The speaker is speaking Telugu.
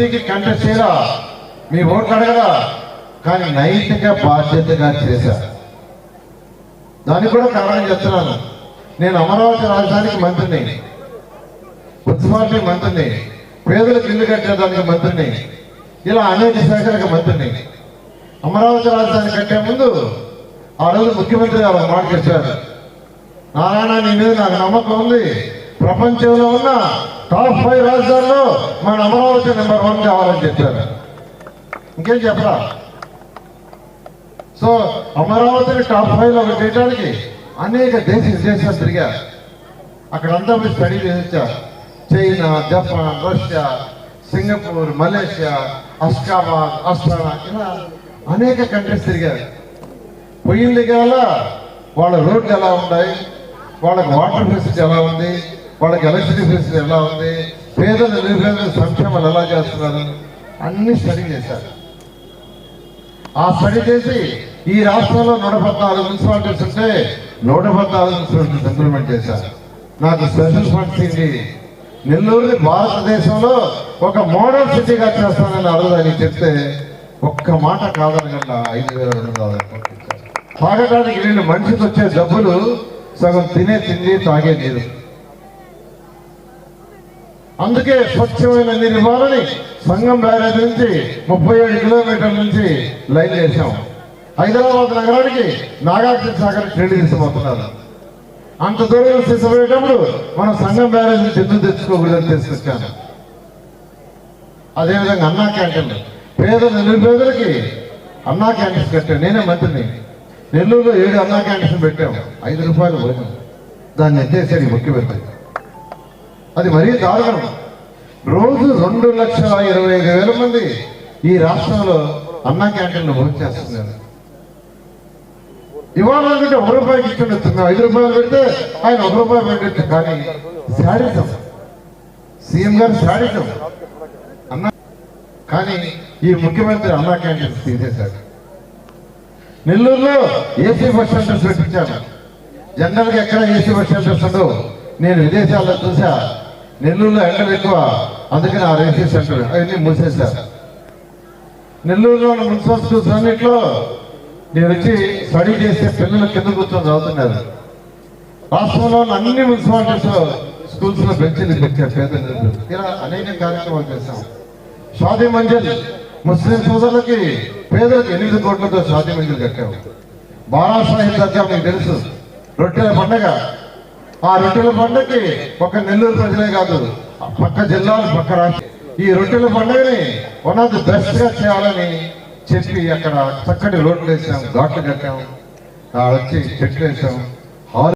కంటెస్ట్ చేయరా? మీ ఓట్లు అడగరా? కానీ నైతిక బాధ్యతగా చేశా. దానికి కూడా కారణం చెప్తున్నాను. నేను అమరావతి రాజధానికి మంత్రిని. మున్సిపాలిటీ మంత్రిని. పేదలకు ఇల్లు కట్టేదానికి మంత్రిని. ఇలా అనేక శాఖలకు మంత్రిని. అమరావతి రాజధాని కట్టే ముందు ఆ రోజు ముఖ్యమంత్రి గారు ఒక మాట చెప్పారు నారాయణ నీ మీద నాకు నమ్మకం ఉంది. ప్రపంచంలో ఉన్న టాప్ ఫైవ్ రాజధానిలో మన అమరావతి నెంబర్ వన్ కావాలని చెప్పారు. ఇంకేం చెప్పరా? సో అమరావతిని టాప్ ఫైవ్లో చేయడానికి అనేక దేశ విదేశాలు తిరిగారు. అక్కడంతా మీరు స్టడీ చేశారు China Japan Russia Singapore Malaysia Ashgabat Astana ఇలా అనేక కంట్రీస్ తిరిగారు. పోయింది కాల వాళ్ళ రోడ్లు ఎలా ఉన్నాయి? వాళ్ళకి వాటర్ ఫెసిలిటీ ఎలా ఉంది? వాళ్ళకి ఎలక్ట్రిసిటీ ఫెసిలిటీ ఎలా ఉంది? పేదల నిరుపేదల సంక్షేమాలు ఎలా చేస్తున్నారు? అన్ని స్టడీ చేశారు. ఆ స్టడీ చేసి ఈ రాష్ట్రంలో నూట పద్నాలుగు మున్సిపాలిటీస్ ఉంటే నూట పద్నాలుగు మున్సిపాలిటీస్ ఇంప్లిమెంట్ చేశారు. నాకు స్పెషల్ ఫండ్స్ ఇది నెల్లూరుని భారతదేశంలో ఒక మోడల్ సిటీగా చేస్తానని అడగదని చెప్తే ఒక్క మాట కాదనకుండా ఐదు వేల రెండు వందల కోట్లు తాగడానికి వీళ్ళు మనిషికి వచ్చే డబ్బులు సగం తినే తిండి తాగే నీరు. అందుకే స్వచ్ఛమైన నీరు ఇవ్వాలని సంఘం బ్యారేజ్ నుంచి ముప్పై ఏడు కిలోమీటర్ల నుంచి లైన్ చేశాం. హైదరాబాద్ నగరానికి నాగార్జున సాగర్ ట్రెండ్ తీసుకుపోతున్నారు అంత దూరం తీసుకుపోయేటప్పుడు మనం సంఘం బ్యారేజ్ నుంచి ఎందుకు తెచ్చుకోకూడదని తీసుకొచ్చాను అదేవిధంగా అన్నా క్యాంటీన్. పేద నిరుపేదలకి అన్నా క్యాంటీన్స్ కట్టాను నేనే మంత్రిని. నెల్లూరులో ఏడు అన్నా క్యాంటీన్స్ పెట్టాము ఐదు రూపాయలు పోయినాం. దాన్ని ఎత్తేసాడు ఈ ముఖ్యమంత్రి. అది మరీ దారుణం. రోజు రెండు లక్షల ఇరవై ఐదు వేల మంది ఈ రాష్ట్రంలో అన్నా క్యాంటీన్లో భోజనం చేస్తున్నారు. ఇవ్వాలనుకుంటే ఒక రూపాయికి ఇచ్చిండొచ్చు తిన్నాం ఐదు రూపాయలు పెడితే ఆయన ఒక రూపాయి పెట్టచ్చు కానీ శాడిజం సీఎం గారు శాడిజం అన్నా కానీ ఈ ముఖ్యమంత్రి అన్నా క్యాంటీన్ తీసేశాడు నెల్లూరులో ఏసీ బస్ సెంటర్స్ పెట్టించాను జనరల్గా ఎక్కడ ఏసీ బస్ సెంటర్స్ ఉండవు? నేను విదేశాల్లో చూసా. నెల్లూరులో ఎండలు ఎక్కువ. అందుకని ఆ ఏసీ సెంటర్. అవన్నీ మూసేశారు నెల్లూరులో ఉన్న మున్సిపల్ స్కూల్స్ అన్నింటిలో నేను వచ్చి స్టడీ చేసే పిల్లలు కింద కూర్చొని చదువుతున్నారు. రాష్ట్రంలో ఉన్న అన్ని మున్సిపాలిటీస్ స్కూల్స్లో బెంచీలు పెట్టారు పేద ఇలా అనేక కార్యక్రమాలు చేశాం. షాదీ మంజిల్ ముస్లిం సోదరులకి పేదలకు ఎనిమిది కోట్లతో షాదీ మంజిల్ కట్టాము బారా దగ్గర మీకు తెలుసు. రొట్టెల పండగ. ఆ రొట్టెల పండుగకి ఒక నెల్లూరు ప్రజలే కాదు పక్క జిల్లాలు పక్క రాష్ట్రం ఈ రొట్టెల పండుగని వన్ ఆఫ్ ది బెస్ట్గా చేయాలని చెప్పి అక్కడ చక్కటి రోడ్లు వేసాం ఘాట్లు కట్టాం వచ్చి చెట్లు వేసాం.